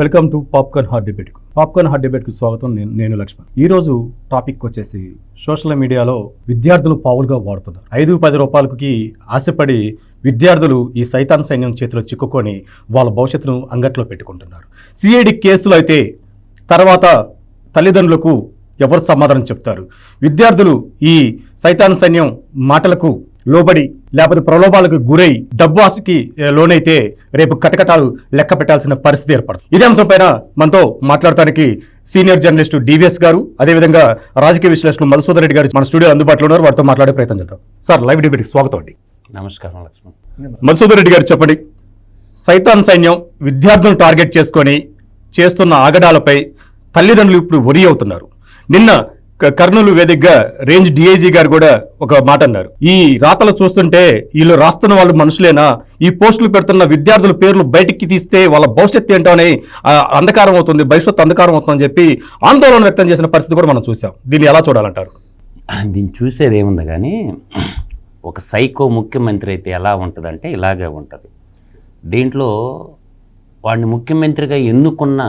Welcome to popcorn heart debate popcorn heart డిబేట్కి స్వాగతం నేను నేను లక్ష్మణ్. ఈ రోజు టాపిక్ వచ్చేసి సోషల్ మీడియాలో విద్యార్థులు పావులుగా వాడుతున్నారు. ఐదు పది రూపాయలకి ఆశపడి విద్యార్థులు ఈ సైతాన్ సైన్యం చేతిలో చిక్కుకొని వాళ్ళ భవిష్యత్తును అంగట్లో పెట్టుకుంటున్నారు. సిఐడి కేసులు అయితే తర్వాత తల్లిదండ్రులకు ఎవరు సమాధానం చెప్తారు? విద్యార్థులు ఈ సైతాన్ సైన్యం మాటలకు లోబడి లేకపోతే ప్రలోభాలకు గురై డబ్బు ఆశకి ఏ, లోనైతే రేపు కటకటాలు లెక్క పెట్టాల్సిన పరిస్థితి ఏర్పడుతుంది. ఇదే అంశంపైన మనతో మాట్లాడటానికి సీనియర్ జర్నలిస్ట్ డివిఎస్ గారు అదేవిధంగా రాజకీయ విశ్లేషకులు మధుసూదన్ రెడ్డి గారు మన స్టూడియో అందుబాటులో ఉన్నారు. వారితో మాట్లాడే ప్రయత్నం చేద్దాం. సార్ లైవ్ డిబేట్కి స్వాగతం అండి. నమస్కారం లక్ష్మణ్. మధుసూదన్ రెడ్డి గారు చెప్పండి. సైతాన్ సైన్యం విద్యార్థులను టార్గెట్ చేసుకొని చేస్తున్న ఆగడాలపై తల్లిదండ్రులు ఇప్పుడు ఒరి అవుతున్నారు. నిన్న కర్నూలు వేదికగా రేంజ్ డిఐజీ గారు కూడా ఒక మాట అన్నారు. ఈ రాతలు చూస్తుంటే వీళ్ళు రాస్తున్న వాళ్ళు మనుషులేనా? ఈ పోస్టులు పెడుతున్న విద్యార్థుల పేర్లు బయటికి తీస్తే వాళ్ళ భవిష్యత్తు ఏంటో అని అంధకారం అవుతుంది భవిష్యత్తు అంధకారం అవుతుందని చెప్పి ఆందోళన వ్యక్తం చేసిన పరిస్థితి కూడా మనం చూసాం దీన్ని ఎలా చూడాలంటారు? దీన్ని చూసేది ఏముంది కానీ ఒక సైకో ముఖ్యమంత్రి అయితే ఎలా ఉంటుందంటే ఇలాగే ఉంటుంది. దీంట్లో వాడిని ముఖ్యమంత్రిగా ఎన్నుకున్న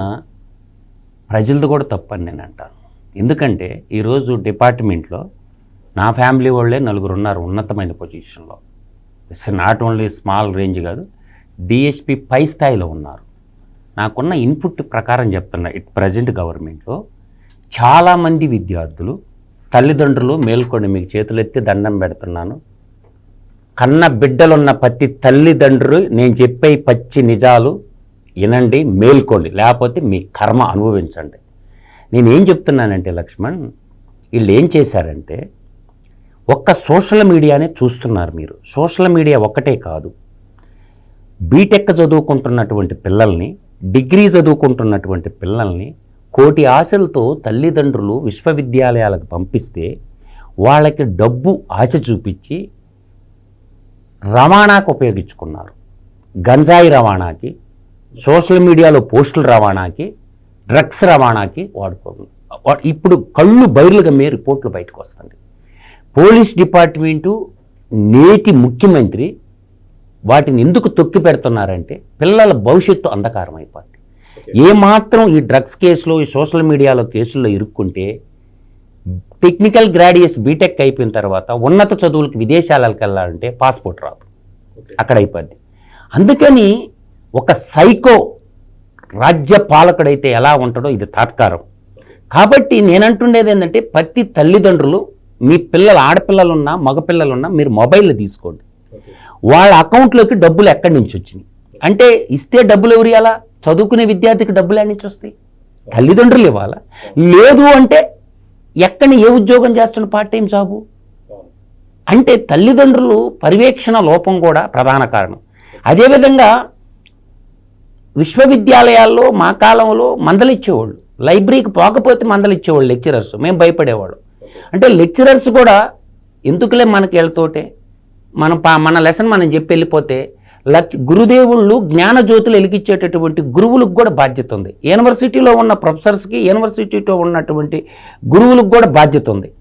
ప్రజలది కూడా తప్పని నేను అంటాను. ఎందుకంటే ఈరోజు డిపార్ట్మెంట్లో నా ఫ్యామిలీ వాళ్ళే నలుగురు ఉన్నారు ఉన్నతమైన పొజిషన్లో. It's not only small range కాదు డిఎస్పి పై స్థాయిలో ఉన్నారు. నాకున్న ఇన్పుట్ ప్రకారం చెప్తున్నా ఇట్ ప్రజెంట్ గవర్నమెంట్లో చాలామంది విద్యార్థులు తల్లిదండ్రులు మేల్కొని మీకు చేతులెత్తి దండం పెడుతున్నాను. కన్న బిడ్డలున్న ప్రతి తల్లిదండ్రులు నేను చెప్పే పచ్చి నిజాలు వినండి మేల్కోండి. లేకపోతే మీ కర్మ అనుభవించండి. నేను ఏం చెప్తున్నానంటే లక్ష్మణ్ వీళ్ళు ఏం చేశారంటే ఒక్క సోషల్ మీడియానే చూస్తున్నారు మీరు. సోషల్ మీడియా ఒక్కటే కాదు. బీటెక్ చదువుకుంటున్నటువంటి పిల్లల్ని డిగ్రీ చదువుకుంటున్నటువంటి పిల్లల్ని కోటి ఆశలతో తల్లిదండ్రులు విశ్వవిద్యాలయాలకు పంపిస్తే వాళ్ళకి డబ్బు ఆశ చూపించి రవాణాకు ఉపయోగించుకున్నారు. గంజాయి రవాణాకి సోషల్ మీడియాలో పోస్టుల రవాణాకి డ్రగ్స్ రవాణాకి వాడుకో ఇప్పుడు కళ్ళు బయర్లుగా మే రిపోర్ట్లు బయటకు వస్తుంది పోలీస్ డిపార్ట్మెంటు నేటి ముఖ్యమంత్రి వాటిని ఎందుకు తొక్కి పెడుతున్నారంటే పిల్లల భవిష్యత్తు అంధకారం అయిపోద్ది ఏమాత్రం ఈ డ్రగ్స్ కేసులో ఈ సోషల్ మీడియాలో కేసుల్లో ఇరుక్కుంటే టెక్నికల్ గ్రాడ్యుయేట్స్ బీటెక్ అయిపోయిన తర్వాత ఉన్నత చదువులకు విదేశాలకు వెళ్ళాలంటే పాస్పోర్ట్ రాదు. అక్కడ అయిపోద్ది అందుకని ఒక సైకో రాజ్య పాలకుడైతే ఎలా ఉంటాడో ఇది తాత్కారం. కాబట్టి నేనంటుండేది ఏంటంటే ప్రతి తల్లిదండ్రులు మీ పిల్లలు ఆడపిల్లలున్నా మగపిల్లలున్నా మీరు మొబైల్ తీసుకోండి. వాళ్ళ అకౌంట్లోకి డబ్బులు ఎక్కడి నుంచి వచ్చినాయి? అంటే ఇస్తే డబ్బులు ఎవరు ఇవ్వాలా చదువుకునే విద్యార్థికి డబ్బులు ఎక్కడి నుంచి వస్తాయి? తల్లిదండ్రులు ఇవ్వాలా? లేదు అంటే ఎక్కడి ఏ ఉద్యోగం చేస్తున్న పార్ట్ టైం జాబు అంటే తల్లిదండ్రులు పర్యవేక్షణ లోపం కూడా ప్రధాన కారణం. అదేవిధంగా విశ్వవిద్యాలయాల్లో మా కాలంలో మందలిచ్చేవాళ్ళు. లైబ్రరీకి పోకపోతే మందలిచ్చేవాళ్ళు లెక్చరర్స్. మేము భయపడేవాళ్ళు. అంటే లెక్చరర్స్ కూడా ఎందుకులే మనకి వెళ్తోటే మనం పా మన లెసన్ మనం చెప్పి వెళ్ళిపోతే లక్ గురుదేవుళ్ళు జ్ఞానజ్యోతులు వెలిగించేటటువంటి గురువులకు కూడా బాధ్యత ఉంది. యూనివర్సిటీలో ఉన్న ప్రొఫెసర్స్కి యూనివర్సిటీలో ఉన్నటువంటి గురువులకు కూడా బాధ్యత ఉంది.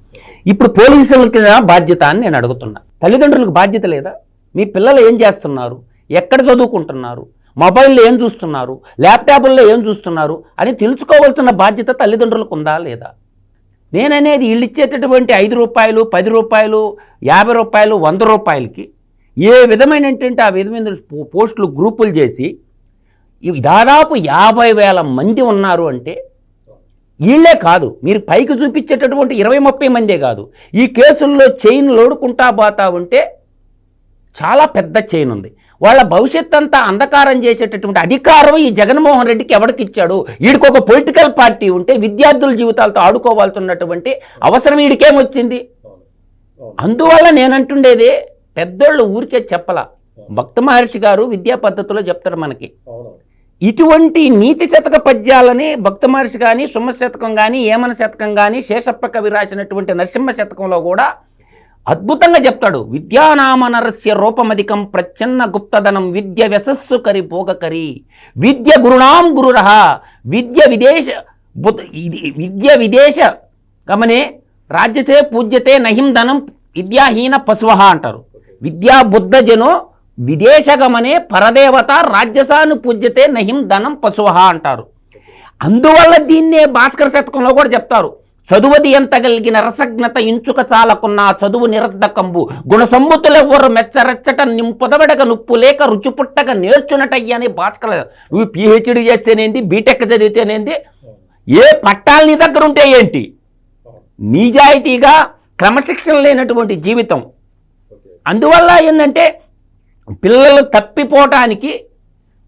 ఇప్పుడు పోలీసులకి బాధ్యత అని నేను అడుగుతున్నా. తల్లిదండ్రులకు బాధ్యత లేదా? మీ పిల్లలు ఏం చేస్తున్నారు? ఎక్కడ చదువుకుంటున్నారు? మొబైల్లో ఏం చూస్తున్నారు? ల్యాప్టాప్ల్లో ఏం చూస్తున్నారు? అని తెలుసుకోవాల్సిన బాధ్యత తల్లిదండ్రులకు ఉందా లేదా? నేననేది వీళ్ళు ఇచ్చేటటువంటి ఐదు రూపాయలు పది రూపాయలు యాభై రూపాయలు వంద రూపాయలకి ఏ విధమైన ఏంటంటే ఆ విధమైన పోస్టులు గ్రూపులు చేసి దాదాపు యాభై వేల మంది ఉన్నారు అంటే వీళ్ళే కాదు. మీరు పైకి చూపించేటటువంటి ఇరవై ముప్పై మందే కాదు. ఈ కేసుల్లో చైన్ లోడుకుంటా పోతా ఉంటే చాలా పెద్ద చైన్ ఉంది. వాళ్ళ భవిష్యత్ అంతా అంధకారం చేసేటటువంటి అధికారం ఈ జగన్మోహన్ రెడ్డికి ఎవరికి ఇచ్చాడు? వీడికి ఒక పొలిటికల్ పార్టీ ఉంటే విద్యార్థుల జీవితాలతో ఆడుకోవాల్సినటువంటి అవసరం వీడికేమొచ్చింది అందువల్ల నేనంటుండేది పెద్దోళ్ళు ఊరికే చెప్పలా. భక్త మహర్షి గారు విద్యా పద్ధతిలో చెప్తారు మనకి. ఇటువంటి నీతి శతక పద్యాలని భక్త మహర్షి కానీ సుమ శతకం కానీ ఏమన శతకం కానీ శేషప్ప కవి రాసినటువంటి నరసింహ శతకంలో కూడా అద్భుతంగా చెప్తాడు. విద్యానామ నరస్య రూపమధికం ప్రచ్ఛన్న గుప్తధనం విద్య వ్యసస్సు కరి పోగకరి విద్య గురుణాం గురురహ. విద్య విదేశ బుద్ధ విద్య విదేశ గమనే రాజ్యతే పూజ్యతే నహిం ధనం విద్యాహీన పశువ అంటారు. విద్యా బుద్ధజనో విదేశగమనే పరదేవత రాజ్యసాను పూజ్యతే నహిం ధనం పశువ అంటారు. అందువల్ల దీన్నే భాస్కర శతకంలో కూడా చెప్తారు. చదువది ఎంత కలిగిన రసజ్ఞత ఇంచుక చాలకున్న చదువు నిరర్ధకంబు. గుణసమ్ముతుల సమ్ముతులెవ్వరు మెచ్చరెచ్చట నింపుదవడగ నుప్పు లేక రుచి పుట్టక నేర్చునటయ్యని భాస్కర్. నువ్వు పిహెచ్డి చేస్తేనేంది బీటెక్ చదివితేనేంది? ఏ పట్టాలు నీ దగ్గర ఉంటే ఏంటి? నిజాయితీగా క్రమశిక్షణ లేనటువంటి జీవితం. అందువల్ల ఏంటంటే పిల్లలు తప్పిపోవటానికి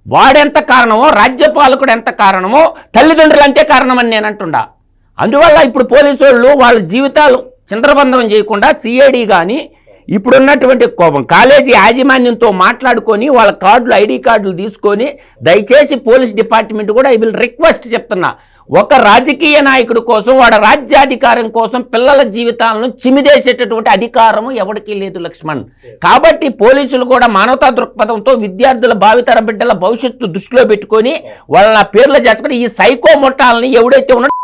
వాడెంత కారణమో రాజ్యపాలకుడు ఎంత కారణమో తల్లిదండ్రులు అంటే కారణమని నేను అంటుండా అందువల్ల ఇప్పుడు పోలీసు వాళ్ళు వాళ్ళ జీవితాలు చింద్రబంధం చేయకుండా సిఐడి కానీ ఇప్పుడున్నటువంటి కోపం కాలేజీ యాజమాన్యంతో మాట్లాడుకొని వాళ్ళ కార్డులు ఐడి కార్డులు తీసుకొని దయచేసి పోలీస్ డిపార్ట్మెంట్ కూడా ఐ విల్ రిక్వెస్ట్ చెప్తున్నా. ఒక రాజకీయ నాయకుడి కోసం వాడి రాజ్యాధికారం కోసం పిల్లల జీవితాలను చిమిదేసేటటువంటి అధికారము ఎవరికీ లేదు లక్ష్మణ్. కాబట్టి పోలీసులు కూడా మానవతా దృక్పథంతో విద్యార్థుల భావితర బిడ్డల భవిష్యత్తు దృష్టిలో పెట్టుకొని వాళ్ళ పేర్లు చేర్చుకొని ఈ సైకో ముఠాలని ఎవడైతే ఉన్నాడో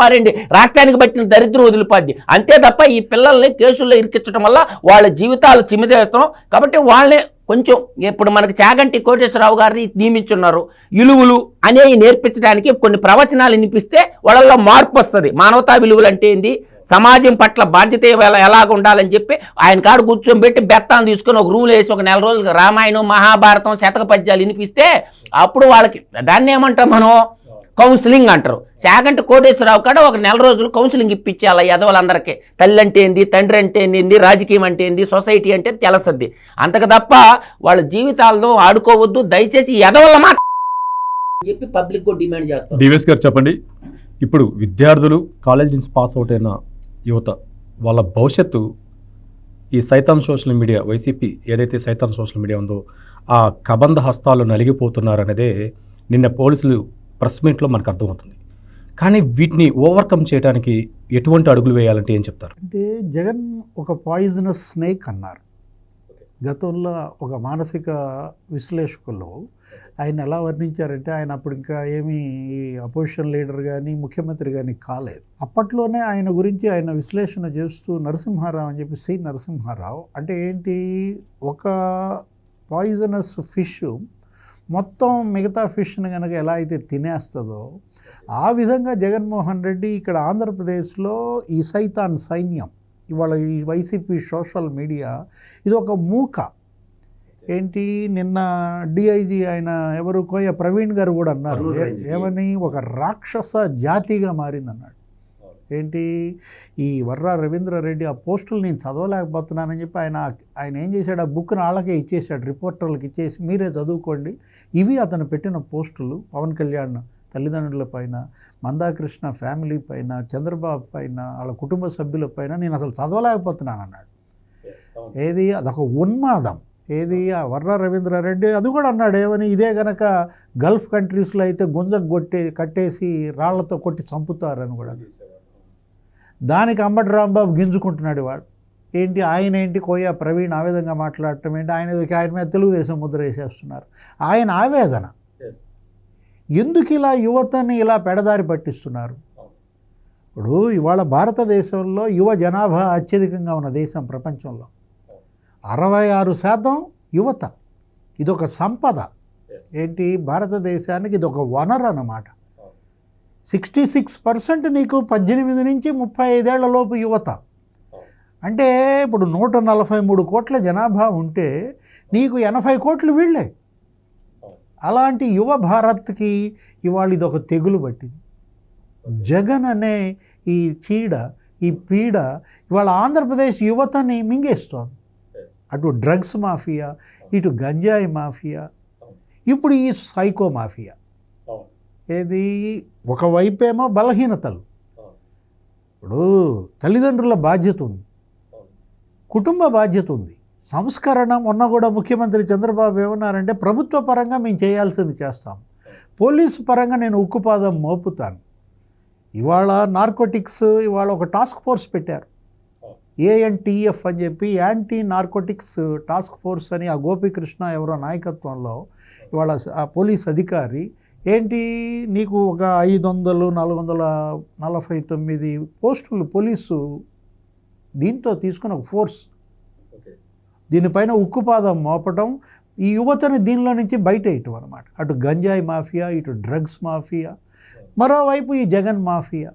పారండి రాష్ట్రానికి పట్టిన దరిద్రం వదిలిపోద్ది. అంతే తప్ప ఈ పిల్లల్ని కేసుల్లో ఇరికించడం వల్ల వాళ్ళ జీవితాలు చిమిదేస్తాం కాబట్టి వాళ్ళని కొంచెం ఇప్పుడు మనకి చాగంటి కోటేశ్వరరావు గారిని నియమించున్నారు. విలువలు అనేవి నేర్పించడానికి కొన్ని ప్రవచనాలు వినిపిస్తే వాళ్ళల్లో మార్పు వస్తుంది. మానవతా విలువలు అంటే ఏంది? సమాజం పట్ల బాధ్యత ఎలాగ ఉండాలని చెప్పి ఆయన కాడు కూర్చోబెట్టి బెత్తాన్ని తీసుకొని ఒక రూమ్ వేసి ఒక నెల రోజులు రామాయణం మహాభారతం శతక పద్యాలు వినిపిస్తే అప్పుడు వాళ్ళకి దాన్ని ఏమంటాం మనం? కౌన్సిలింగ్ అంటారు. చాగంటి కోటేశ్వరరావు కాడ ఒక నెల రోజులు కౌన్సిలింగ్ ఇప్పించాలి ఎదవలందరికీ తల్లి అంటే ఏంది తండ్రి అంటే ఏంది రాజకీయం అంటే ఏంది సొసైటీ అంటే తెలుసద్ది అంతకు తప్ప వాళ్ళ జీవితాలను ఆడుకోవద్దు దయచేసి ఎదవల మాట చెప్పి పబ్లిక్ డిమాండ్ చేస్తారు. డివిఎస్ గారు చెప్పండి. ఇప్పుడు విద్యార్థులు కాలేజ్ నుంచి పాస్ అవుట్ అయిన యువత వాళ్ళ భవిష్యత్తు ఈ సైతాన్ సోషల్ మీడియా వైసీపీ ఏదైతే సైతాన్ సోషల్ మీడియా ఉందో ఆ కబంధ హస్తాలు నలిగిపోతున్నారనేదే నిన్న పోలీసులు ప్రెస్ మీట్లో మనకు అర్థమవుతుంది. కానీ వీటిని ఓవర్కమ్ చేయడానికి ఎటువంటి అడుగులు వేయాలంటే ఏం చెప్తారు? అంటే జగన్ ఒక పాయిజనస్ స్నేక్ అన్నారు. గతంలో ఒక మానసిక విశ్లేషకులు ఆయన ఎలా వర్ణించారంటే ఆయన అప్పుడు ఇంకా ఏమీ అపోజిషన్ లీడర్ కానీ ముఖ్యమంత్రి కానీ కాలేదు. అప్పట్లోనే ఆయన గురించి ఆయన విశ్లేషణ చేస్తూ నరసింహారావు అని చెప్పి సి నరసింహారావు అంటే ఏంటి? ఒక పాయిజనస్ ఫిష్ మొత్తం మిగతా ఫిష్ని కనుక ఎలా అయితే తినేస్తుందో ఆ విధంగా జగన్మోహన్ రెడ్డి ఇక్కడ ఆంధ్రప్రదేశ్లో ఈ సైతాన్ సైన్యం ఇవాళ ఈ వైసీపీ సోషల్ మీడియా ఇది ఒక మూక. ఏంటి? నిన్న డిఐజీ ఆయన ఎవరు కోయ ప్రవీణ్ గారు కూడా అన్నారు. ఏమని? ఒక రాక్షస జాతిగా మారిందన్నాడు. ఏంటి? ఈ వర్రా రవీంద్రారెడ్డి ఆ పోస్టులు నేను చదవలేకపోతున్నానని చెప్పి ఆయన ఆయన ఏం చేశాడు? ఆ బుక్ని వాళ్ళకే ఇచ్చేసాడు రిపోర్టర్లకు ఇచ్చేసి. మీరే చదువుకోండి. ఇవి అతను పెట్టిన పోస్టులు పవన్ కళ్యాణ్ తల్లిదండ్రుల పైన మందాకృష్ణ ఫ్యామిలీ పైన చంద్రబాబు పైన వాళ్ళ కుటుంబ సభ్యుల పైన నేను అసలు చదవలేకపోతున్నాను అన్నాడు ఏది? అదొక ఉన్మాదం. ఏది? ఆ వర్ర రవీంద్రారెడ్డి అది కూడా అన్నాడు. ఏమని? ఇదే గనక గల్ఫ్ కంట్రీస్లో అయితే గుంజకు కొట్టి కట్టేసి రాళ్ళతో కొట్టి చంపుతారని కూడా. దానికి అంబటి రాంబాబు గింజుకుంటున్నాడు వాడు. ఏంటి ఆయన ఏంటి కోయ ప్రవీణ్ ఆ విధంగా మాట్లాడటం ఏంటి? ఆయన ఆయన మీద తెలుగుదేశం ముద్ర వేసేస్తున్నారు. ఆయన ఆవేదన. ఎందుకు ఇలా యువతని ఇలా పెడదారి పట్టిస్తున్నారు? ఇప్పుడు ఇవాళ భారతదేశంలో యువ జనాభా అత్యధికంగా ఉన్న దేశం ప్రపంచంలో. అరవై ఆరు శాతం యువత. ఇదొక సంపద. ఏంటి భారతదేశానికి ఇదొక వనరు అన్నమాట. సిక్స్టీ సిక్స్ పర్సెంట్ నీకు పద్దెనిమిది నుంచి ముప్పై ఐదేళ్ళ లోపు యువత. అంటే ఇప్పుడు నూట నలభై మూడు కోట్ల జనాభా ఉంటే నీకు ఎనభై కోట్లు వీళ్ళే. అలాంటి యువ భారత్కి ఇవాళ ఇది ఒక తెగులు పట్టింది. జగన్ అనే ఈ చీడ ఈ పీడ ఇవాళ ఆంధ్రప్రదేశ్ యువతని మింగేస్తోంది. అటు డ్రగ్స్ మాఫియా ఇటు గంజాయి మాఫియా ఇప్పుడు ఈ సైకో మాఫియా. ఏది? ఒకవైపేమో బలహీనతలు. ఇప్పుడు తల్లిదండ్రుల బాధ్యత ఉంది. కుటుంబ బాధ్యత ఉంది. సంస్కరణ మొన్న కూడా ముఖ్యమంత్రి చంద్రబాబు ఏమన్నారంటే ప్రభుత్వ పరంగా మేము చేయాల్సింది చేస్తాం. పోలీసు పరంగా నేను ఉక్కుపాదం మోపుతాను. ఇవాళ నార్కోటిక్స్ ఇవాళ ఒక టాస్క్ ఫోర్స్ పెట్టారు. ఏఎన్టీఎఫ్ అని చెప్పి యాంటీ నార్కోటిక్స్ టాస్క్ ఫోర్స్ అని ఆ గోపీకృష్ణ ఎవరో నాయకత్వంలో ఇవాళ ఆ పోలీస్ అధికారి ఏంటి? నీకు ఒక ఐదు వందలు నాలుగు వందల నలభై తొమ్మిది పోస్టులు పోలీసు దీంతో తీసుకుని ఒక ఫోర్స్. దీనిపైన ఉక్కుపాదం మోపటం ఈ యువతని దీనిలో నుంచి బయట వేయటం అనమాట అటు గంజాయి మాఫియా ఇటు డ్రగ్స్ మాఫియా మరోవైపు ఈ జగన్ మాఫియా.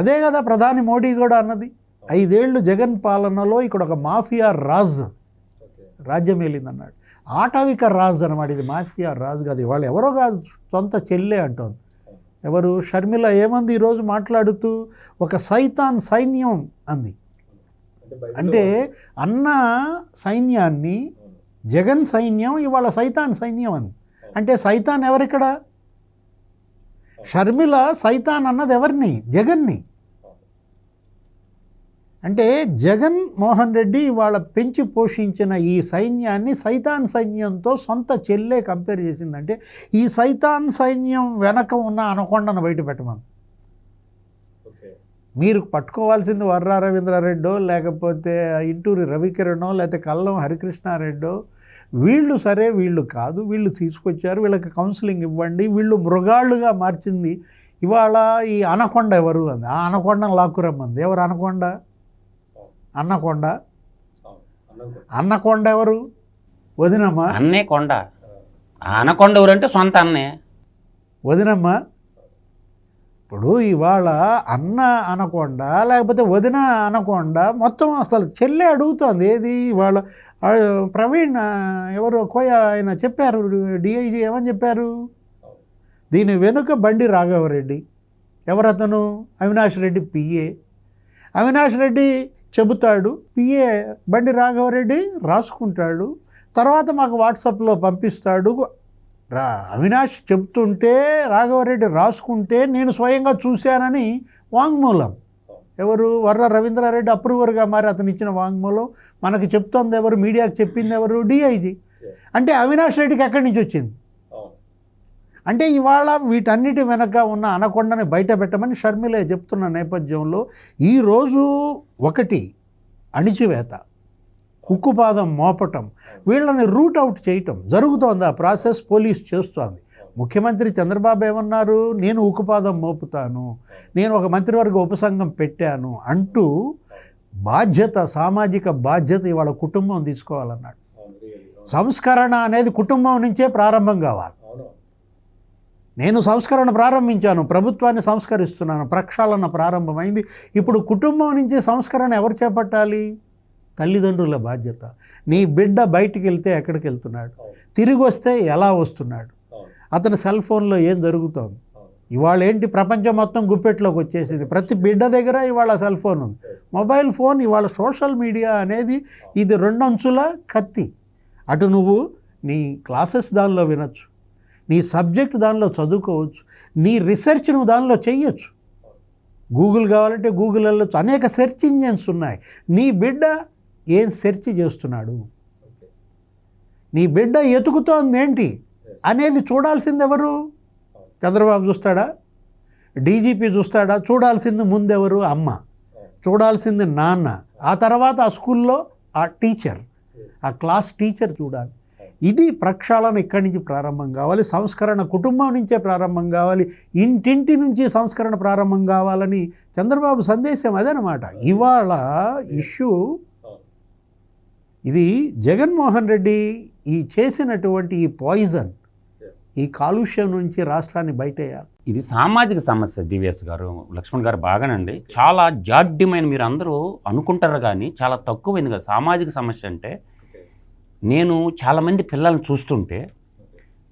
అదే కదా ప్రధాని మోడీ కూడా అన్నది. ఐదేళ్ళు జగన్ పాలనలో ఇక్కడ ఒక మాఫియా రాజ్ రాజ్యం వెళ్ళిందన్నాడు ఆటవిక రాజ్ అనమాట ఇది మాఫియా రాజు కాదు వాళ్ళు ఎవరో కాదు సొంత చెల్లె అంటోంది. ఎవరు? షర్మిల ఏమంది ఈరోజు మాట్లాడుతూ ఒక సైతాన్ సైన్యం అంది. అంటే అన్న సైన్యాన్ని జగన్ సైన్యం ఇవాళ సైతాన్ సైన్యం అంది. అంటే సైతాన్ ఎవరిక్కడ? షర్మిల సైతాన్ అన్నది ఎవరిని? జగన్ని. అంటే జగన్ మోహన్ రెడ్డి ఇవాళ పెంచి పోషించిన ఈ సైన్యాన్ని సైతాన్ సైన్యంతో సొంత చెల్లె కంపేర్ చేసిందంటే ఈ సైతాన్ సైన్యం వెనక ఉన్న అనకొండను బయట పెట్టమని. మీరు పట్టుకోవాల్సింది వర్రా రవీంద్రారెడ్డో లేకపోతే ఇంటూరి రవికిరణో లేకపోతే కల్లం హరికృష్ణారెడ్డో వీళ్ళు సరే వీళ్ళు కాదు వీళ్ళు తీసుకొచ్చారు వీళ్ళకి కౌన్సిలింగ్ ఇవ్వండి వీళ్ళు మృగాళ్ళుగా మార్చింది. ఇవాళ ఈ అనకొండ ఎవరు? అంది ఆ అనకొండను లాక్కురమ్మంది. ఎవరు అనకొండ? అన్నకొండ. అన్నకొండ. ఎవరు? వదినమ్మ. అన్నే కొండ. ఆనకొండ ఎవరంటే సొంత అన్నే. వదినమ్మ. ఇప్పుడు ఇవాళ అన్న అనకొండ లేకపోతే వదిన అనకొండ మొత్తం అసలు చెల్లె అడుగుతోంది. ఏది ఇవాళ? ప్రవీణ్ ఎవరు కోయ ఆయన చెప్పారు డిఐజీ ఏమని చెప్పారు? దీని వెనుక బండి రాఘవరెడ్డి. ఎవరతను? అవినాష్ రెడ్డి పిఏ అవినాష్ రెడ్డి చెబుతాడు పిఏ బండి రాఘవరెడ్డి రాసుకుంటాడు తర్వాత మాకు వాట్సాప్లో పంపిస్తాడు. రా అవినాష్ చెప్తుంటే రాఘవరెడ్డి రాసుకుంటే నేను స్వయంగా చూశానని వాంగ్మూలం. ఎవరు? వర్ర రవీంద్రారెడ్డి అప్రూవర్గా మరి అతను ఇచ్చిన వాంగ్మూలం. మనకి చెప్తోంది ఎవరు? మీడియాకి చెప్పింది ఎవరు? డిఐజీ. అంటే అవినాష్ రెడ్డికి ఎక్కడి నుంచి వచ్చింది? అంటే ఇవాళ వీటన్నిటి వెనక ఉన్న అనకొండని బయట పెట్టమని షర్మిలే చెప్తున్న నేపథ్యంలో ఈరోజు ఒకటి అణిచివేత ఉక్కుపాదం మోపటం వీళ్ళని రూట్ అవుట్ చేయటం జరుగుతోంది. ఆ ప్రాసెస్ పోలీస్ చేస్తోంది. ముఖ్యమంత్రి చంద్రబాబు ఏమన్నారు? నేను ఉక్కుపాదం మోపుతాను. నేను ఒక మంత్రివర్గ ఉపసంఘం పెట్టాను అంటూ బాధ్యత సామాజిక బాధ్యత ఇవాళ కుటుంబం తీసుకోవాలన్నాడు. సంస్కరణ అనేది కుటుంబం నుంచే ప్రారంభం కావాలి. నేను సంస్కరణ ప్రారంభించాను ప్రభుత్వాన్ని సంస్కరిస్తున్నాను ప్రక్షాళన ప్రారంభమైంది. ఇప్పుడు కుటుంబం నుంచి సంస్కరణ ఎవరు చేపట్టాలి? తల్లిదండ్రుల బాధ్యత. నీ బిడ్డ బయటికి వెళ్తే ఎక్కడికి వెళ్తున్నాడు తిరిగి వస్తే ఎలా వస్తున్నాడు? అతని సెల్ ఫోన్లో ఏం జరుగుతోంది? ఇవాళ ఏంటి ప్రపంచం మొత్తం గుప్పెట్లోకి వచ్చేసింది? ప్రతి బిడ్డ దగ్గర ఇవాళ సెల్ ఫోన్ ఉంది. మొబైల్ ఫోన్ ఇవాళ సోషల్ మీడియా అనేది ఇది రెండంచుల కత్తి. అటు నువ్వు నీ క్లాసెస్ దానిలో వినొచ్చు. నీ సబ్జెక్ట్ దానిలో చదువుకోవచ్చు నీ రీసెర్చ్ నువ్వు దానిలో చెయ్యొచ్చు. గూగుల్ కావాలంటే గూగుల్ వెళ్ళొచ్చు. అనేక సెర్చ్ ఇంజన్స్ ఉన్నాయి. నీ బిడ్డ ఏం సెర్చ్ చేస్తున్నాడు? నీ బిడ్డ ఎతుకుతోంది ఏంటి? అనేది చూడాల్సింది ఎవరు? చంద్రబాబు చూస్తాడా? డీజీపీ చూస్తాడా? చూడాల్సింది ముందెవరు? అమ్మ. చూడాల్సింది నాన్న. ఆ తర్వాత ఆ స్కూల్లో ఆ టీచర్. ఆ క్లాస్ టీచర్ చూడాలి. ఇది ప్రక్షాళన ఇక్కడి నుంచి ప్రారంభం కావాలి సంస్కరణ కుటుంబం నుంచే ప్రారంభం కావాలి ఇంటింటి నుంచి సంస్కరణ ప్రారంభం కావాలని చంద్రబాబు సందేశం అదనమాట. ఇవాళ ఇష్యూ ఇది జగన్మోహన్ రెడ్డి ఈ చేసినటువంటి ఈ పాయిజన్ ఈ కాలుష్యం నుంచి రాష్ట్రాన్ని బయటేయాలి. ఇది సామాజిక సమస్య దివ్యాస్ గారు లక్ష్మణ్ గారు బాగానండి. చాలా జాడ్యమైన మీరు అందరూ అనుకుంటారు కానీ చాలా తక్కువైంది కదా. సామాజిక సమస్య అంటే నేను చాలామంది పిల్లల్ని చూస్తుంటే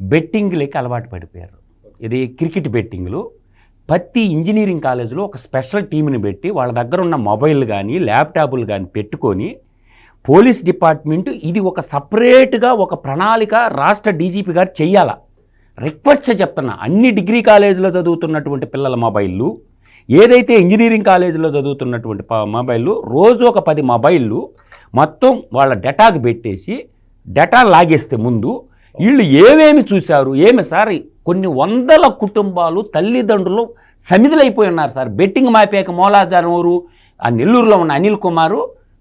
బెట్టింగ్లకి అలవాటు పడిపోయారు. ఇది క్రికెట్ బెట్టింగ్లు. ప్రతి ఇంజనీరింగ్ కాలేజీలో ఒక స్పెషల్ టీంని పెట్టి వాళ్ళ దగ్గర ఉన్న మొబైల్ కానీ ల్యాప్టాప్లు కానీ పెట్టుకొని పోలీస్ డిపార్ట్మెంట్ ఇది ఒక సపరేట్గా ఒక ప్రణాళిక రాష్ట్ర డీజీపీ గారు చెయ్యాలా. రిక్వెస్ట్ చెప్తున్నా అన్ని డిగ్రీ కాలేజీలో చదువుతున్నటువంటి పిల్లల మొబైళ్ళు ఏదైతే ఇంజనీరింగ్ కాలేజీలో చదువుతున్నటువంటి ప- మొబైళ్ళు రోజు ఒక పది మొబైళ్ళు మొత్తం వాళ్ళ డెటాకు పెట్టేసి డేటా లాగేస్తే ముందు వీళ్ళు ఏమేమి చూశారు? ఏమి సార్? కొన్ని వందల కుటుంబాలు తల్లిదండ్రులు సమిధులైపోయి ఉన్నారు సార్. బెట్టింగ్ మాపేక మూలాధారం ఆ నెల్లూరులో ఉన్న అనిల్ కుమారు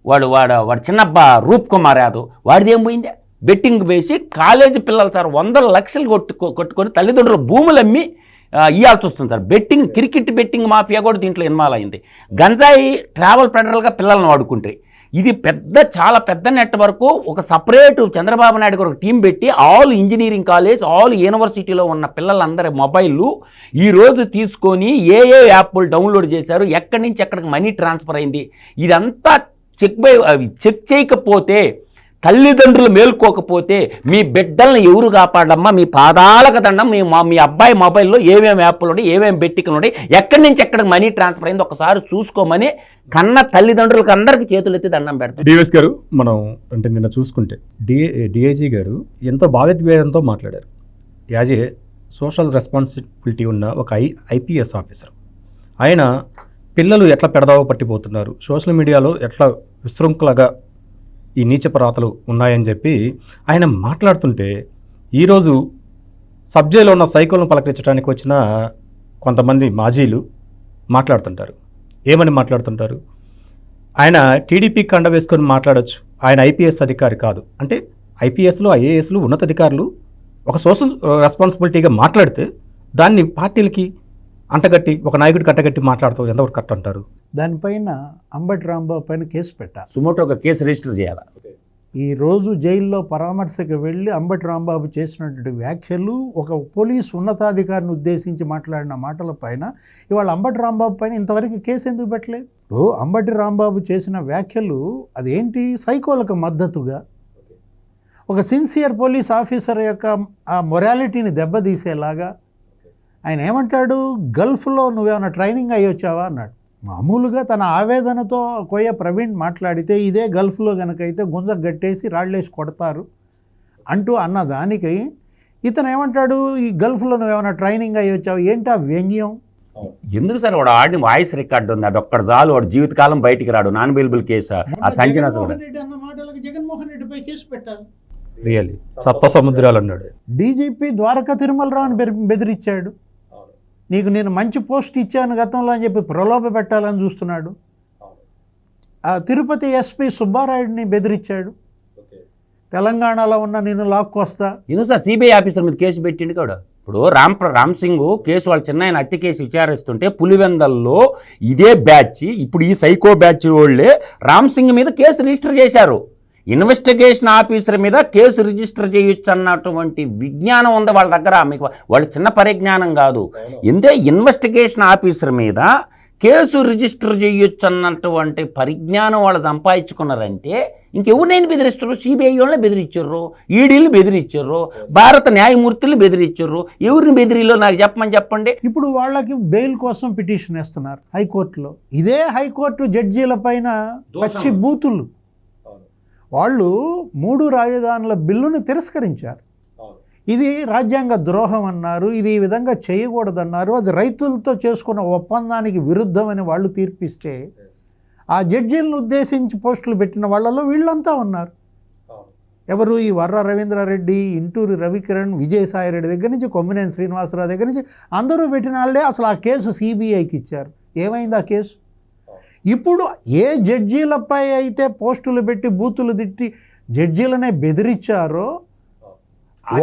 వాడు వాడు వాడు చిన్నబ్బ రూప్ కుమార్ యాదవ్. వాడిది ఏం పోయిందే? బెట్టింగ్ వేసి కాలేజీ పిల్లలు సార్ వందల లక్షలు కొట్టుకో కొట్టుకొని తల్లిదండ్రులు భూములు అమ్మి ఇవ్వాల్సి వస్తుంది sir. Betting cricket betting mafia కూడా దీంట్లో ఇన్వాల్వ్ అయింది. గంజాయి ట్రావెల్ ఫెడరల్గా పిల్లల్ని వాడుకుంటాయి. ఇది పెద్ద చాలా పెద్ద నెట్వర్క్ ఒక సపరేట్ చంద్రబాబు నాయుడు గారు ఒక టీం పెట్టి ఆల్ ఇంజనీరింగ్ కాలేజ్ ఆల్ యూనివర్సిటీలో ఉన్న పిల్లలందరి మొబైల్లు ఈరోజు తీసుకొని ఏ ఏ యాప్లు డౌన్లోడ్ చేశారు ఎక్కడి నుంచి ఎక్కడికి మనీ ట్రాన్స్ఫర్ అయింది ఇదంతా చెక్ బై చెక్ చేయకపోతే తల్లిదండ్రులు మేల్కోకపోతే మీ బిడ్డల్ని ఎవరు కాపాడమ్మా? మీ పాదాలకు దండం మీ మా మీ అబ్బాయి మొబైల్లో ఏమేమి యాప్లు ఉన్నాయి ఏమేమి బెట్టికలు ఉన్నాయి ఎక్కడి నుంచి ఎక్కడికి మనీ ట్రాన్స్ఫర్ అయింది ఒకసారి చూసుకోమని కన్న తల్లిదండ్రులకు అందరికీ చేతులు ఎత్తి దండం పెడతాం. డిఎస్ గారు మనం అంటే నిన్న చూసుకుంటే డిఏ డిఐజీ గారు ఎంతో భావోద్వేగంతో మాట్లాడారు. యాజ్ ఏ సోషల్ రెస్పాన్సిబిలిటీ ఉన్న ఒక ఐ ఐపీఎస్ ఆఫీసర్. ఆయన పిల్లలు ఎట్లా పెడదావో పట్టిపోతున్నారు. సోషల్ మీడియాలో ఎట్లా విశృంఖలగా ఈ నీచపరాతలు ఉన్నాయని చెప్పి ఆయన మాట్లాడుతుంటే ఈరోజు సబ్జెలో ఉన్న సైకోలను పలకరించడానికి వచ్చిన కొంతమంది మాజీలు మాట్లాడుతుంటారు. ఏమని మాట్లాడుతుంటారు? ఆయన టీడీపీ కండ వేసుకొని మాట్లాడొచ్చు. ఆయన ఐపీఎస్ అధికారి కాదు. అంటే ఐపీఎస్లు ఐఏఎస్లు ఉన్నతాధికారులు ఒక సోషల్ రెస్పాన్సిబిలిటీగా మాట్లాడితే దాన్ని పార్టీలకి అంటగట్టి ఒక నాయకుడికి అంటగట్టి మాట్లాడతాం ఎంతవరకు కరెక్ట్ అంటారు? దానిపైన అంబటి రాంబాబు పైన కేసు పెట్టాలి. సుమోటో ఒక కేసు రిజిస్టర్ చేయాలి? ఈ రోజు జైల్లో పరామర్శకు వెళ్ళి అంబటి రాంబాబు చేసినటువంటి వ్యాఖ్యలు ఒక పోలీస్ ఉన్నతాధికారిని ఉద్దేశించి మాట్లాడిన మాటల పైన ఇవాళ అంబటి రాంబాబు పైన ఇంతవరకు కేసు ఎందుకు పెట్టలేదు? ఇప్పుడు అంబటి రాంబాబు చేసిన వ్యాఖ్యలు అదేంటి? సైకోలకు మద్దతుగా? ఒక సిన్సియర్ పోలీస్ ఆఫీసర్ యొక్క ఆ మొరాలిటీని దెబ్బతీసేలాగా? ఆయన ఏమంటాడు? గల్ఫ్లో నువ్వేమైనా ట్రైనింగ్ అయ్యి వచ్చావా? అన్నాడు. మామూలుగా తన ఆవేదనతో కోయ ప్రవీణ్ మాట్లాడితే ఇదే గల్ఫ్లో కనుకైతే గుంజ గట్టేసి రాళ్ళేసి కొడతారు అంటూ అన్న దానికి ఇతను ఏమంటాడు? ఈ గల్ఫ్లో నువ్వేమైనా ట్రైనింగ్ అయ్యి వచ్చావు? ఏంటి ఆ వ్యంగ్యం ఎందుకు సార్ వాడు ఆడిన వాయిస్ రికార్డు ఉంది? అది ఒక్కటి చాలు. వాడు జీవితకాలం బయటికి రాడు. Non bailable case. ఆ సంచలన జగన్మోహన్ రెడ్డి అన్న మాటలకు జగన్మోహన్ రెడ్డిపై కేసు పెట్టాలి రియల్లీ సప్త సముద్రాలు అన్నాడు. డీజీపీ ద్వారకా తిరుమలరావుని బెదిరించాడు. నీకు నేను మంచి పోస్ట్ ఇచ్చాను గతంలో అని చెప్పి ప్రలోభ పెట్టాలని చూస్తున్నాడు. ఆ తిరుపతి ఎస్పీ సుబ్బారాయుడిని బెదిరించాడు. తెలంగాణలో ఉన్న నేను లాక్కొస్తా. ఎందుకు సార్? సిబిఐ ఆఫీసర్ మీద కేసు పెట్టిండు కూడా ఇప్పుడు రామ్ రామ్ సింగ్ కేసు వాళ్ళ చిన్న ఆయన హత్య కేసు విచారిస్తుంటే పులివెందల్లో ఇదే బ్యాచ్ ఇప్పుడు ఈ సైకో బ్యాచ్ వాళ్ళే రామ్ సింగ్ మీద కేసు రిజిస్టర్ చేశారు. ఇన్వెస్టిగేషన్ ఆఫీసర్ మీద కేసు రిజిస్టర్ చేయొచ్చు అన్నటువంటి విజ్ఞానం ఉంది వాళ్ళ దగ్గర. మీకు వాళ్ళ చిన్న పరిజ్ఞానం కాదు. ఎందే ఇన్వెస్టిగేషన్ ఆఫీసర్ మీద కేసు రిజిస్టర్ చేయొచ్చు అన్నటువంటి పరిజ్ఞానం వాళ్ళు సంపాదించుకున్నారంటే ఇంకెవరినైనా బెదిరిస్తారు సిబిఐ వాళ్ళని బెదిరించారు ఈడీలు బెదిరించారు భారత న్యాయమూర్తులు బెదిరించారు ఎవరిని బెదిరిలో నాకు చెప్పమని చెప్పండి. ఇప్పుడు వాళ్ళకి బెయిల్ కోసం పిటిషన్ వేస్తున్నారు హైకోర్టులో. ఇదే హైకోర్టు జడ్జీల పైన పచ్చి బూతులు. వాళ్ళు మూడు రాజధానుల బిల్లుని తిరస్కరించారు. ఇది రాజ్యాంగ ద్రోహం అన్నారు ఇది ఈ విధంగా చేయకూడదన్నారు అది రైతులతో చేసుకున్న ఒప్పందానికి విరుద్ధమని వాళ్ళు తీర్పిస్తే ఆ జడ్జీలను ఉద్దేశించి పోస్టులు పెట్టిన వాళ్ళలో వీళ్ళంతా ఉన్నారు. ఎవరు ఈ వర్ర రవీంద్రారెడ్డి ఇంటూరి రవికిరణ్ విజయసాయిరెడ్డి దగ్గర నుంచి కొమ్మినేని శ్రీనివాసరావు దగ్గర నుంచి అందరూ పెట్టిన వాళ్ళే అసలు ఆ కేసు సిబిఐకి ఇచ్చారు. ఏమైంది ఆ కేసు? ఇప్పుడు ఏ జడ్జీలపై అయితే పోస్టులు పెట్టి బూతులు తిట్టి జడ్జీలనే బెదిరించారో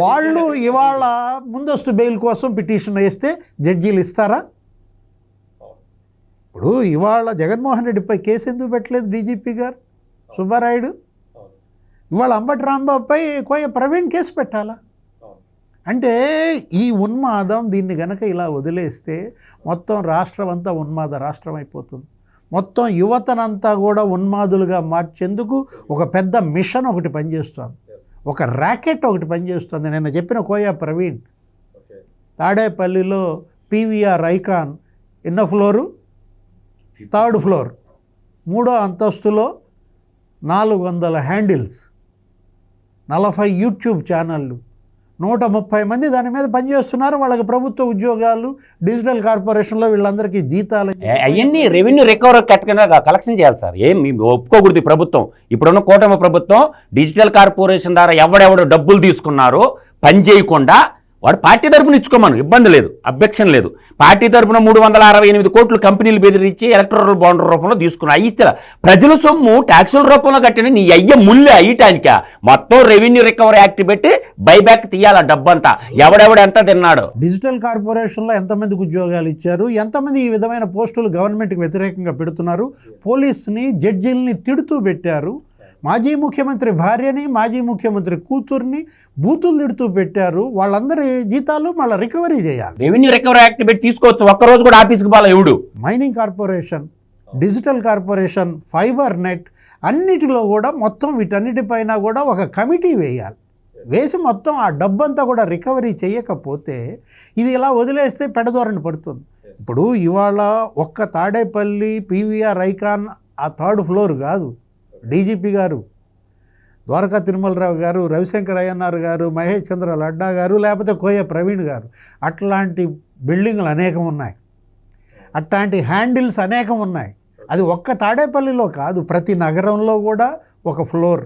వాళ్ళు ఇవాళ ముందస్తు బెయిల్ కోసం పిటిషన్ వేస్తే జడ్జీలు ఇస్తారా? ఇప్పుడు ఇవాళ జగన్మోహన్ రెడ్డిపై కేసు ఎందుకు పెట్టలేదు డీజీపీ గారు? సుబ్బారాయుడు? ఇవాళ అంబటి రాంబాబుపై కోయ ప్రవీణ్ కేసు పెట్టాలా? అంటే ఈ ఉన్మాదం దీన్ని గనక ఇలా వదిలేస్తే మొత్తం రాష్ట్రం అంతా ఉన్మాద రాష్ట్రం అయిపోతుంది. మొత్తం యువతనంతా కూడా ఉన్మాదులుగా మార్చేందుకు ఒక పెద్ద మిషన్ ఒకటి పనిచేస్తుంది. ఒక ర్యాకెట్ ఒకటి పనిచేస్తుంది. నిన్న చెప్పిన కోయా ప్రవీణ్. తాడేపల్లిలో పీవీఆర్ ఐకాన్ ఎన్నో ఫ్లోరు థర్డ్ ఫ్లోర్. మూడో అంతస్తులో నాలుగు వందల హ్యాండిల్స్ నలభై యూట్యూబ్ ఛానళ్ళు. నూట ముప్పై మంది దాని మీద పనిచేస్తున్నారు వాళ్ళకి ప్రభుత్వ ఉద్యోగాలు డిజిటల్ కార్పొరేషన్లో వీళ్ళందరికీ జీతాలు. అవన్నీ రెవెన్యూ రికవర్ కట్టుకుని కలెక్షన్ చేయాలి సార్. ఏం మీ ఒప్పుకోకూడదు ప్రభుత్వం. ఇప్పుడున్న కూటమి ప్రభుత్వం డిజిటల్ కార్పొరేషన్ ద్వారా ఎవడెవడు డబ్బులు తీసుకున్నారో పని చేయకుండా వాడు పార్టీ తరఫున ఇచ్చుకోమను ఇబ్బంది లేదు అబ్జెక్షన్ లేదు. పార్టీ తరపున మూడు వందల అరవై ఎనిమిది కోట్లు కంపెనీలు బెదిరించి ఎలక్ట్రల్ బాండ్ రూపంలో తీసుకున్నా అయితే ప్రజల సొమ్ము ట్యాక్సుల రూపంలో కట్టిన నీ అయ్య ముల్లే అయ్యటానిక? మొత్తం రెవెన్యూ రికవరీ యాక్ట్ పెట్టి బైబ్యాక్ తీయాల డబ్బంతా? ఎవడెవడు ఎంత తిన్నాడు? డిజిటల్ కార్పొరేషన్లో ఎంతమందికి ఉద్యోగాలు ఇచ్చారు? ఎంతమంది ఈ విధమైన పోస్టులు గవర్నమెంట్కి వ్యతిరేకంగా పెడుతున్నారు? పోలీస్ని జడ్జిల్ని తిడుతూ పెట్టారు. మాజీ ముఖ్యమంత్రి భార్యని మాజీ ముఖ్యమంత్రి కూతుర్ని బూతులు తిడుతూ పెట్టారు. వాళ్ళందరి జీతాలు మళ్ళీ రికవరీ చేయాలి. రెవెన్యూ రికవరీ యాక్ట్ పెట్టి తీసుకోవచ్చు. ఒక్కరోజు కూడా ఆఫీస్కి పోలా ఎవడు? Mining corporation digital corporation fiber net అన్నిటిలో కూడా మొత్తం వీటన్నిటిపైన కూడా ఒక కమిటీ వేయాలి. వేసి మొత్తం ఆ డబ్బంతా కూడా రికవరీ చేయకపోతే ఇది ఇలా వదిలేస్తే పెడదోరని పడుతుంది. ఇప్పుడు ఇవాళ ఒక్క తాడేపల్లి పీవీఆర్ ఐకాన్ ఆ థర్డ్ ఫ్లోర్ కాదు. డీజీపీ గారు ద్వారకా తిరుమలరావు గారు రవిశంకర్ అయ్యన్నార్ గారు మహేష్ చంద్ర లడ్డా గారు లేకపోతే కోయ ప్రవీణ్ గారు అట్లాంటి బిల్డింగ్లు అనేకం ఉన్నాయి. అట్లాంటి హ్యాండిల్స్ అనేకం ఉన్నాయి. అది ఒక్క తాడేపల్లిలో కాదు ప్రతి నగరంలో కూడా ఒక ఫ్లోర్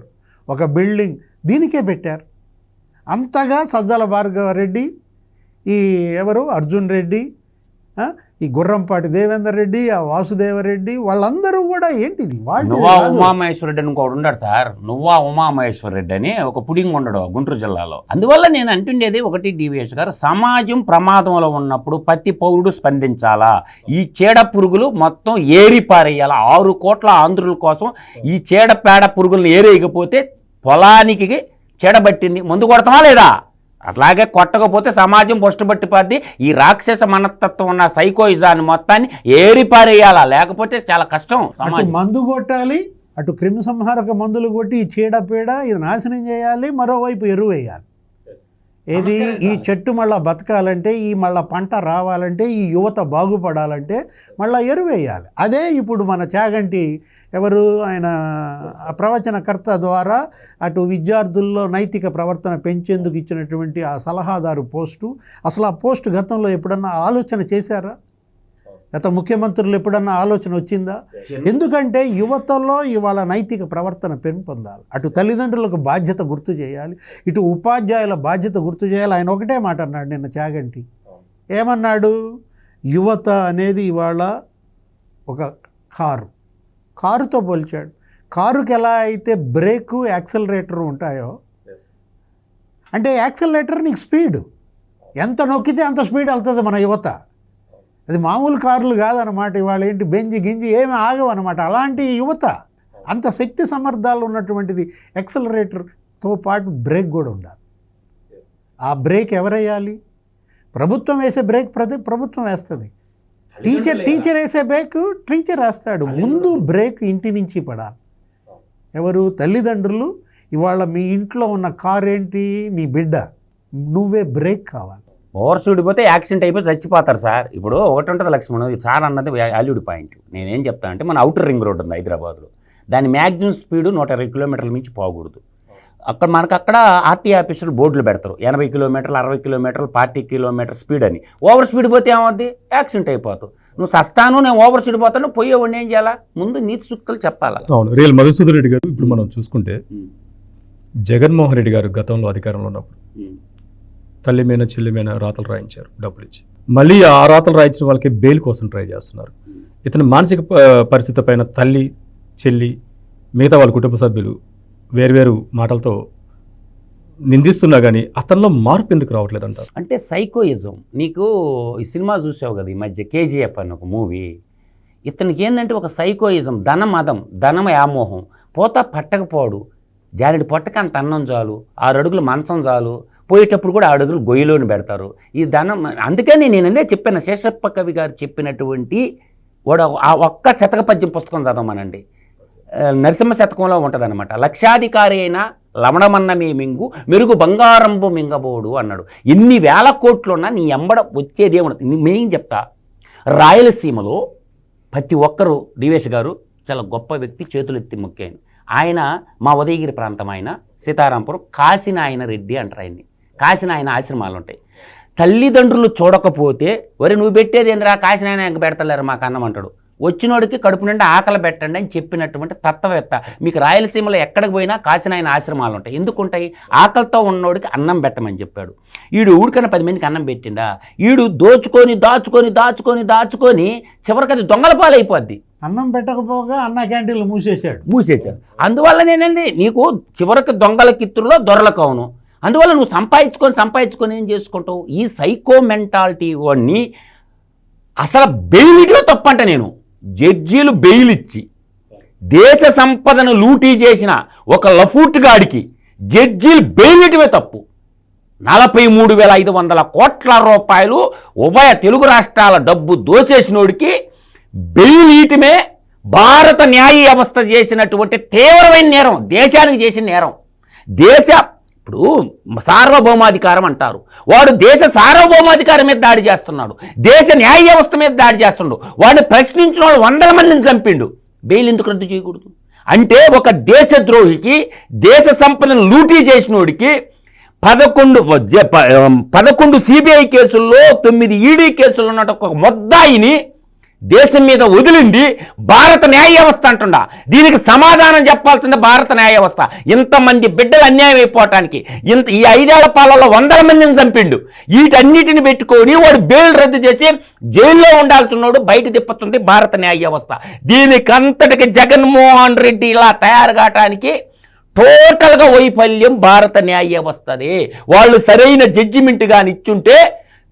ఒక బిల్డింగ్ దీనికే పెట్టారు. అంతగా సజ్జల భార్గవ రెడ్డి ఈ ఎవరు? అర్జున్ రెడ్డి ఈ గుర్రంపాటి దేవేందర్ రెడ్డి ఆ వాసుదేవరెడ్డి వాళ్ళందరూ కూడా ఏంటిది? వాళ్ళు నువ్వా ఉమామహేశ్వర రెడ్డి అని ఇంకోటి ఉన్నాడు సార్. నువ్వా ఉమామహేశ్వర రెడ్డి అని ఒక పుడింగ్ ఉండడు గుంటూరు జిల్లాలో. అందువల్ల నేను అంటుండేది ఒకటి డివిఎస్ గారు సమాజం ప్రమాదంలో ఉన్నప్పుడు ప్రతి పౌరుడు స్పందించాలా? ఈ చీడ పురుగులు మొత్తం ఏరి పారేయాలా? ఆరు కోట్ల ఆంధ్రుల కోసం ఈ చీడ పేడ పురుగులను ఏరేయకపోతే పొలానికి చీడబట్టింది ముందు కొడతామా లేదా? అట్లాగే కొట్టకపోతే సమాజం పొష్టబట్టిపోద్ది ఈ రాక్షస మనస్తత్వం ఉన్న సైకోయిజాన్ని మొత్తాన్ని ఏరిపారేయాలా? లేకపోతే చాలా కష్టం మందు కొట్టాలి అటు క్రిమి సంహారక మందులు కొట్టి ఈ చీడపీడ ఇది నాశనం చేయాలి మరోవైపు ఎరువు వేయాలి. ఏది? ఈ చెట్టు మళ్ళా బతకాలంటే ఈ మళ్ళా పంట రావాలంటే ఈ యువత బాగుపడాలంటే మళ్ళా ఎరువు వేయాలి అదే ఇప్పుడు మన చాగంటి ఎవరు? ఆయన ప్రవచనకర్త ద్వారా అటు విద్యార్థుల్లో నైతిక ప్రవర్తన పెంచేందుకు ఇచ్చినటువంటి ఆ సలహాదారు పోస్టు. అసలు ఆ పోస్టు గతంలో ఎప్పుడన్నా ఆలోచన చేశారా? గత ముఖ్యమంత్రులు ఎప్పుడన్నా ఆలోచన వచ్చిందా? ఎందుకంటే యువతలో ఇవాళ నైతిక ప్రవర్తన పెంపొందాలి. అటు తల్లిదండ్రులకు బాధ్యత గుర్తు చేయాలి ఇటు ఉపాధ్యాయుల బాధ్యత గుర్తు చేయాలి. ఆయన ఒకటే మాట అన్నాడు నిన్న చాగంటి. ఏమన్నాడు? యువత అనేది ఇవాళ ఒక కారు. కారుతో పోల్చాడు. కారుకి ఎలా అయితే బ్రేకు యాక్సలరేటర్ ఉంటాయో అంటే యాక్సలరేటర్ నీకు స్పీడ్. ఎంత నొక్కితే అంత స్పీడ్ వెళ్తుంది మన యువత. అది మామూలు కార్లు కాదనమాట ఇవాళ ఏంటి బెంజి గింజి ఏమి ఆగవు అనమాట అలాంటి యువత అంత శక్తి సమర్థాలు ఉన్నటువంటిది యాక్సలరేటర్తో పాటు బ్రేక్ కూడా ఉండాలి. ఆ బ్రేక్ ఎవరేయాలి? ప్రభుత్వం వేసే బ్రేక్ ప్రతి ప్రభుత్వం వేస్తుంది. టీచర్ టీచర్ వేసే బ్రేక్ టీచర్ వేస్తాడు. ముందు బ్రేక్ ఇంటి నుంచి పడాలి. ఎవరు? తల్లిదండ్రులు. ఇవాళ మీ ఇంట్లో ఉన్న కార్ ఏంటి? నీ బిడ్డ. నువ్వే బ్రేక్ కావాలి. ఓవర్ స్పీడ్ పోతే యాక్సిడెంట్ అయిపోయి చచ్చిపోతారు సార్. ఇప్పుడు ఒకటి ఉంటుంది లక్ష్మణ్ ఇది సార్ అన్నది వాల్యూడ్ పాయింట్ నేనేం చెప్తా అంటే మన అవుటర్ రింగ్ రోడ్ ఉంది హైదరాబాద్లో. దాని మ్యాక్సిమం స్పీడ్ నూట ఇరవై కిలోమీటర్ల మించి పోకూడదు. అక్కడ మనకు అక్కడ ఆర్టీ ఆఫీసర్లు బోర్డులు పెడతారు. ఎనభై కిలోమీటర్లు అరవై కిలోమీటర్లు పార్టీ కిలోమీటర్ స్పీడ్ అని. ఓవర్ స్పీడ్ పోతే ఏమవుద్ది? యాక్సిడెంట్ అయిపోతావు. నువ్వు సస్తాను నేను ఓవర్ స్పీడ్ పోతాను పోయేవాడిని ఏం చేయాలా? ముందు నీతి సుక్కలు చెప్పాలా? అవును రియల్ మధుసూదన్ రెడ్డి గారు ఇప్పుడు మనం చూసుకుంటే జగన్మోహన్ రెడ్డి గారు గతంలో అధికారంలో ఉన్నప్పుడు తల్లి మీద చెల్లి మీద రాతలు రాయించారు డబ్బులు ఇచ్చి మళ్ళీ ఆ రాతలు రాయించిన వాళ్ళకి బెయిల్ కోసం ట్రై చేస్తున్నారు. ఇతని మానసిక ప- పరిస్థితి పైన తల్లి చెల్లి మిగతా వాళ్ళ కుటుంబ సభ్యులు వేరువేరు మాటలతో నిందిస్తున్నా కానీ అతనిలో మార్పు ఎందుకు రావట్లేదు అంటారు? అంటే సైకోయిజం. నీకు ఈ సినిమా చూసావు కదా ఈ మధ్య కేజీఎఫ్ అని ఒక మూవీ. ఇతనికి ఏంటంటే ఒక సైకోయిజం ధన మదం ధనం వ్యామోహం. పోతా పట్టకపోడు. జారెడి పొట్టకంత అన్నం చాలు ఆరు అడుగులు మంచం చాలు పోయేటప్పుడు కూడా అడుగులు గొయ్యిలోని పెడతారు. ఈ ధనం అందుకని నేను చెప్పాను శేషప్ప కవి గారు చెప్పినటువంటి వాడు ఆ ఒక్క శతక పద్యం పుస్తకం చదవమనండి. నరసింహ శతకంలో ఉంటుందన్నమాట. లక్షాధికారి అయిన లవణమన్నమే మింగు మెరుగు బంగారంబు మింగబోడు అన్నాడు. ఎన్ని వేల కోట్లున్నా నీ ఎంబడ వచ్చేదే ఉండదు. మెయిన్ చెప్తా రాయలసీమలో ప్రతి ఒక్కరు డివేష్ గారు చాలా గొప్ప వ్యక్తి చేతులెత్తి మొక్కాయన. ఆయన మా ఉదయగిరి ప్రాంతం ఆయన సీతారాంపురం కాశీనాయన రెడ్డి అంటారు ఆయన్ని. కాశీనాయన ఆశ్రమాలు ఉంటాయి తల్లిదండ్రులు చూడకపోతే వరి నువ్వు పెట్టేది ఏందిరా? కాశీనాయన ఎంక పెడతలేరు మాకు అన్నం అంటాడు. వచ్చినోడికి కడుపు నిండా ఆకలి పెట్టండి అని చెప్పినటువంటి తత్వవేత్త. మీకు రాయలసీమలో ఎక్కడికి పోయినా కాసిన ఆశ్రమాలు ఉంటాయి ఎందుకు ఉంటాయి ఆకలితో ఉన్నోడికి అన్నం పెట్టమని చెప్పాడు. ఈడు ఊడికన్నా పది మందికి అన్నం పెట్టిండా? ఈడు దోచుకొని దాచుకొని దాచుకొని దాచుకొని చివరికి అది దొంగల పాలైపోద్ది. అన్నం పెట్టకపోగా అన్న క్యాంటీన్లు మూసేశాడు. మూసేశాడు. అందువల్ల నేనండి నీకు చివరికి దొంగల కిత్తుల్లో దొరలకు అవును అందువల్ల నువ్వు సంపాదించుకొని సంపాదించుకొని ఏం చేసుకుంటావు? ఈ సైకో మెంటాలిటీ వాడిని అసలు బెయిల్ ఇటుగా తప్పంట నేను. జడ్జీలు బెయిల్ ఇచ్చి దేశ సంపదను లూటీ చేసిన ఒక లఫూట్ గాడికి జడ్జీలు బెయిల్ తప్పు. నలభై మూడు వేల ఐదు వందల కోట్ల రూపాయలు ఉభయ తెలుగు రాష్ట్రాల డబ్బు దోచేసినోడికి బెయిల్ ఇయటమే భారత న్యాయ వ్యవస్థ చేసినటువంటి తీవ్రమైన నేరం దేశానికి చేసిన నేరం. దేశ ఇప్పుడు సార్వభౌమాధికారం అంటారు. వాడు దేశ సార్వభౌమాధికారం మీద దాడి చేస్తున్నాడు. దేశ న్యాయ వ్యవస్థ మీద దాడి చేస్తున్నాడు వాడిని ప్రశ్నించిన వాళ్ళు వందల మందిని చంపిండు. బెయిల్ ఎందుకు రద్దు చేయకూడదు? అంటే ఒక దేశద్రోహికి దేశ సంపదను లూటీ చేసినోడికి పదకొండు ప- పదకొండు సిబిఐ కేసుల్లో తొమ్మిది ఈడీ కేసులు ఉన్న ఒక ముద్దాయిని దేశం మీద వదిలింది భారత న్యాయ వ్యవస్థ అంటుండా. దీనికి సమాధానం చెప్పాల్సింది భారత న్యాయ వ్యవస్థ. ఇంతమంది బిడ్డలు అన్యాయం అయిపోవటానికి ఇంత ఈ ఐదేళ్ళ పాలలో వందల మందిని చంపిండు. వీటన్నిటిని పెట్టుకొని వాడు బెయిల్ రద్దు చేసి జైల్లో ఉండాల్సినోడు బయట తిప్పుతుంది భారత న్యాయ వ్యవస్థ. దీనికంతటికి జగన్మోహన్ రెడ్డి ఇలా తయారు కావటానికి టోటల్గా వైఫల్యం భారత న్యాయ వ్యవస్థది. వాళ్ళు సరైన జడ్జిమెంట్ కానీ ఇచ్చుంటే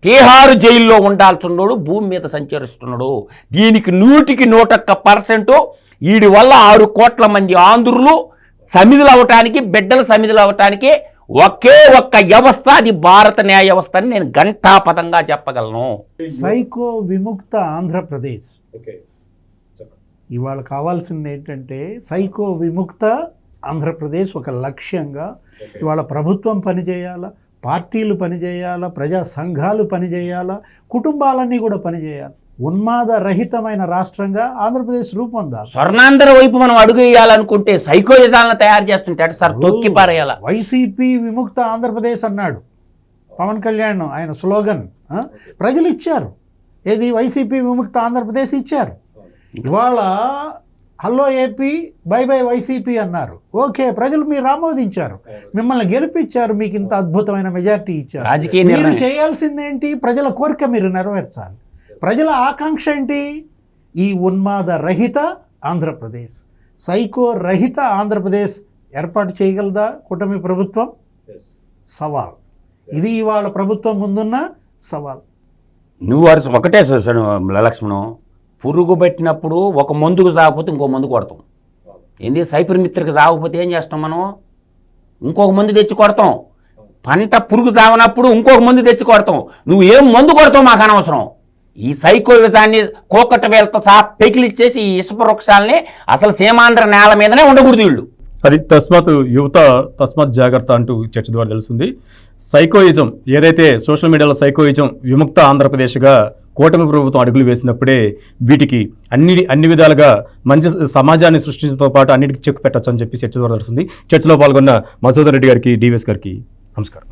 తీహారు జైల్లో ఉండాల్సిన్నాడు భూమి మీద సంచరిస్తున్నాడు. దీనికి నూటికి నూటొక్క పర్సెంట్ వీడి వల్ల ఆరు కోట్ల మంది ఆంధ్రులు సమిధులు అవటానికి బిడ్డలు సమిధులు అవటానికి ఒకే ఒక్క వ్యవస్థ అది భారత న్యాయ వ్యవస్థ అని నేను ఘంటాపదంగా చెప్పగలను. సైకో విముక్త ఆంధ్రప్రదేశ్. ఇవాళ కావాల్సింది ఏంటంటే సైకో విముక్త ఆంధ్రప్రదేశ్ ఒక లక్ష్యంగా ఇవాళ ప్రభుత్వం పనిచేయాలా? పార్టీలు పనిచేయాలా? ప్రజా సంఘాలు పనిచేయాలా? కుటుంబాలన్నీ కూడా పనిచేయాలి. ఉన్మాద రహితమైన రాష్ట్రంగా ఆంధ్రప్రదేశ్ రూపొందాలి. స్వర్ణాంధ్ర వైపు మనం అడుగు వేయాలనుకుంటే సైకోయిజాలను తయారు చేస్తుంటాడు సార్ తొక్కి పారేయాల. వైసీపీ విముక్త ఆంధ్రప్రదేశ్ అన్నాడు. పవన్ కళ్యాణ్ ఆయన స్లోగన్? ప్రజలు ఇచ్చారు. ఏది? వైసీపీ విముక్త ఆంధ్రప్రదేశ్ ఇచ్చారు. ఇవాళ hello AP bye bye YCP అన్నారు. ఓకే ప్రజలు మీరు ఆమోదించారు. మిమ్మల్ని గెలిపించారు మీకు ఇంత అద్భుతమైన మెజారిటీ ఇచ్చారు. రాజకీయ మీరు. చేయాల్సిందేంటి ప్రజల కోరిక మీరు నెరవేర్చాలి. ప్రజల ఆకాంక్ష ఏంటి? ఈ ఉన్మాద రహిత ఆంధ్రప్రదేశ్. సైకో రహిత ఆంధ్రప్రదేశ్ ఏర్పాటు చేయగలదా కూటమి ప్రభుత్వం? సవాల్. ఇది ఇవాళ ప్రభుత్వం ముందున్న సవాల్. నువ్వు వరుస ఒకటే లక్ష్మణం పురుగు పెట్టినప్పుడు ఒక మందుకు సాగపోతే ఇంకో మందు కొడతాం. ఏంది? సైపర్ మిత్రకి సాగకపోతే ఏం చేస్తాం మనం? ఇంకొక మందు తెచ్చి కొడతాం. పంట పురుగు సాగనప్పుడు ఇంకొక మందు తెచ్చి కొడతాం. నువ్వు ఏం మందు కొడతావు మాకు అనవసరం. ఈ సైకోయిజాన్ని కోకట వేలతో సహా పెకిలిచ్చేసి ఈ ఇసుప వృక్షాలని అసలు సీమాంధ్ర నేల మీదనే ఉండకూడదు వీళ్ళు. అది తస్మాత్ యువత తస్మాత్ జాగ్రత్త అంటూ చర్చ ద్వారా తెలుస్తుంది. సైకోయిజం ఏదైతే సోషల్ మీడియాలో సైకోయిజం విముక్త ఆంధ్రప్రదేశ్గా కూటమి ప్రభుత్వం అడుగులు వేసినప్పుడే వీటికి అన్ని అన్ని విధాలుగా మంచి సమాజాన్ని సృష్టించడంతో పాటు అన్నిటికీ చెక్ పెట్టచ్చు అని చెప్పి చర్చ ద్వారా జరుగుతుంది. చర్చలో పాల్గొన్న మసూదర్ రెడ్డి గారికి డివిఎస్ గారికి నమస్కారం.